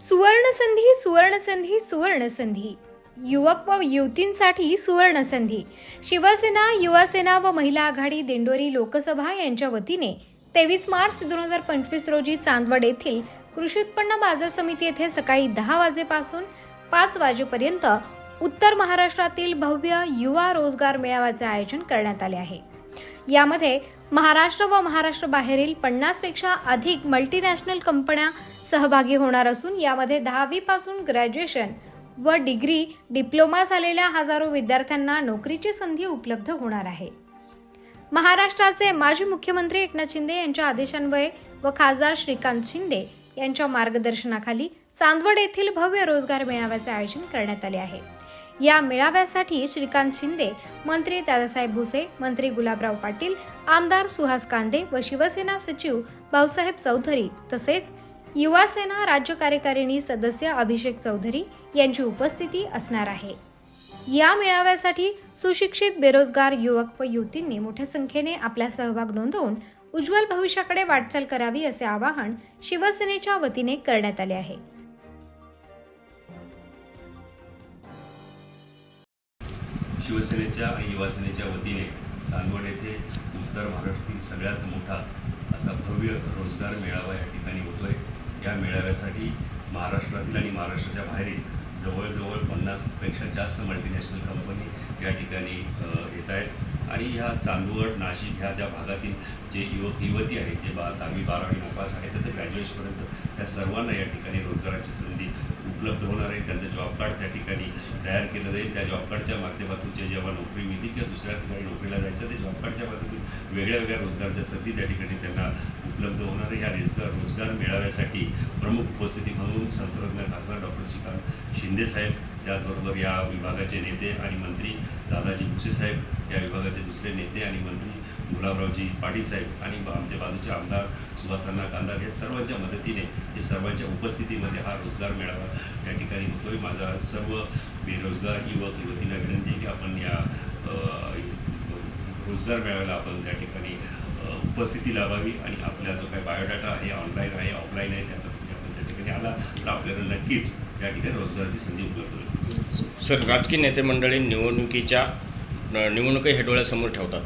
सुवर्णसंधी सुवर्णसंधी सुवर्णसंधी. युवक व युवतींसाठी सुवर्णसंधी. शिवसेना युवासेना व महिला आघाडी दिंडोरी लोकसभा यांच्या वतीने तेवीस मार्च दोन हजार पंचवीस रोजी चांदवड येथील कृषी उत्पन्न बाजार समिती येथे सकाळी दहा वाजेपासून पाच वाजेपर्यंत उत्तर महाराष्ट्रातील भव्य युवा रोजगार मेळाव्याचे आयोजन करण्यात आले आहे. यामध्ये महाराष्ट्र व महाराष्ट्र बाहेरील पन्नासपेक्षा अधिक मल्टीनॅशनल कंपन्या सहभागी होणार असून यामध्ये दहावीपासून ग्रॅज्युएशन व डिग्री डिप्लोमा झालेल्या हजारो विद्यार्थ्यांना नोकरीची संधी उपलब्ध होणार आहे. महाराष्ट्राचे माजी मुख्यमंत्री एकनाथ शिंदे यांच्या आदेशान्वये व खासदार श्रीकांत शिंदे यांच्या मार्गदर्शनाखाली चांदवड येथील भव्य रोजगार मेळाव्याचे आयोजन करण्यात आले आहे. या मेळाव्यासाठी श्रीकांत शिंदे मंत्री दादासाहेब भुसे मंत्री गुलाबराव पाटील आमदार सुहास कांदे व शिवसेना सचिव भाऊसाहेब चौधरी तसेच युवासेना राज्य कार्यकारिणी सदस्य अभिषेक चौधरी यांची उपस्थिती असणार आहे. या मेळाव्यासाठी सुशिक्षित बेरोजगार युवक व युवतींनी मोठ्या संख्येने आपला सहभाग नोंदवून उज्ज्वल भविष्याकडे वाटचाल करावी असे आवाहन शिवसेनेच्या वतीने करण्यात आले आहे. शिवसेनेच्या आणि युवासेनेच्या वतीने चांदवड येथे उत्तर महाराष्ट्रातील सगळ्यात मोठा असा भव्य रोजगार मेळावा या ठिकाणी होतो आहे या मेळाव्यासाठी महाराष्ट्रातील आणि महाराष्ट्राच्या बाहेरील जवळजवळ पन्नासपेक्षा जास्त मल्टीनॅशनल कंपनी या ठिकाणी येत आहेत आणि ह्या चांदवड नाशिक ह्या ज्या भागातील जे युवक युवती आहेत जे बा दहावी बारावी नापास आहेत तर ग्रॅज्युएशनपर्यंत या सर्वांना या ठिकाणी रोजगाराची संधी उपलब्ध होणार आहे. त्यांचं जॉब कार्ड त्या ठिकाणी तयार केलं जाईल. त्या जॉब कार्डच्या माध्यमातून जे जेव्हा नोकरी मिळते किंवा दुसऱ्या ठिकाणी नोकरीला जायचं ते जॉब कार्डच्या माध्यमातून वेगळ्या वेगळ्या रोजगारच्या संधी त्या ठिकाणी त्यांना उपलब्ध होणार आहे. या रोजगार रोजगार मेळाव्यासाठी प्रमुख उपस्थिती म्हणून संसदज्ञ खासदार डॉक्टर श्रीकांत शिंदे साहेब त्याचबरोबर या विभागाचे नेते आणि मंत्री दादाजी भुसे साहेब या विभागाचे दुसरे नेते आणि मंत्री गुलाबरावजी पाटील साहेब आणि आमचे बाजूचे आमदार सुभाषांना कांदार या सर्वांच्या मदतीने या सर्वांच्या उपस्थितीमध्ये हा रोजगार मेळावा या ठिकाणी होतोय. माझा सर्व बेरोजगार युवक युवतींना विनंती आहे की आपण या रोजगार मेळाव्याला आपण त्या ठिकाणी उपस्थिती लावावी आणि आपला जो काही बायोडाटा आहे ऑनलाईन आहे ऑफलाईन आहे त्या पद्धतीने आपण त्या ठिकाणी आला तर आपल्याला नक्कीच त्या ठिकाणी रोजगाराची संधी उपलब्ध होईल. सर राजकीय नेते मंडळी निवडणुकीच्या निवडणुका हे डोळ्यासमोर ठेवतात.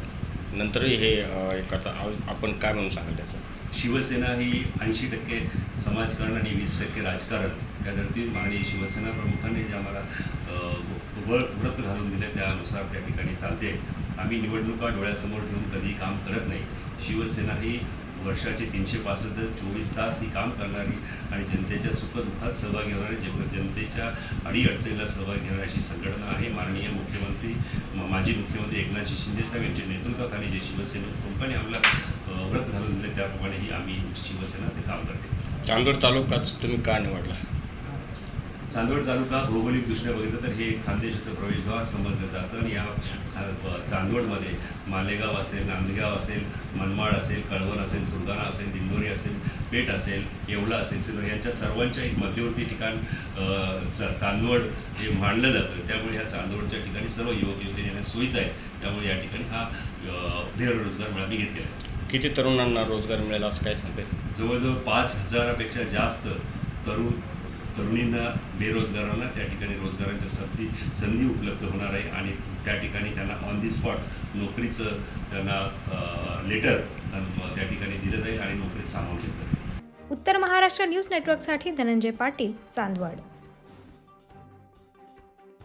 नंतरही हे एक आता आपण काय म्हणून सांगाल त्याचं? शिवसेना ही ऐंशी टक्के समाजकारण आणि वीस टक्के राजकारण या धर्तीत आणि शिवसेना प्रमुखांनी जे आम्हाला व्रत घालून दिले त्यानुसार त्या ठिकाणी चालते. आम्ही निवडणुका डोळ्यासमोर ठेवून कधीही काम करत नाही. शिवसेना ही वर्षाचे तीनशे पासष्ट चोवीस तास ही काम करणारी आणि जनतेच्या सुखदुःखात सहभाग घेणारी जे जनतेच्या अडीअडचणीला सहभाग घेणारी अशी संघटना आहे माननीय मुख्यमंत्री म- माजी मुख्यमंत्री एकनाथजी शिंदेसाहेब यांच्या नेतृत्वाखाली जे शिवसेना प्रमुखांनी आम्हाला व्रत घालून दिले त्याप्रमाणे ही आम्ही शिवसेना ते काम करते. चांदोड तालुकाच तुम्ही का निवडला? चांदवड तालुका भौगोलिकदृष्ट्या बघितलं तर हे खानदेशाचं प्रवेशद्वार समजलं जातं. आणि या चांदवडमध्ये मालेगाव असेल नांदगाव असेल मनमाड असेल कळवण असेल सुरगाणा असेल दिंडोरी असेल पेठ असेल येवला असेल सिल्लोड यांच्या सर्वांच्या एक मध्यवर्ती ठिकाण चा चांदवड हे मानलं जातं. त्यामुळे ह्या चांदवडच्या ठिकाणी सर्व युवक युवती येण्यास सोयीचं आहे. त्यामुळे या ठिकाणी हा बेरोजगार मेळा मी घेतलेला आहे. किती तरुणांना रोजगार मिळेल असं काय सांगते जवळजवळ पाच हजारापेक्षा जास्त तरुण तरुणींना बेरोजगारांना त्या ठिकाणी रोजगारांच्या संधी संधी उपलब्ध होणार आहे आणि त्या ठिकाणी त्यांना ऑन दी स्पॉट नोकरीचं त्यांना लेटर त्या ठिकाणी दिलं जाईल आणि नोकरीत सामावून घेतलं जाईल. उत्तर महाराष्ट्र न्यूज नेटवर्कसाठी धनंजय पाटील चांदवड.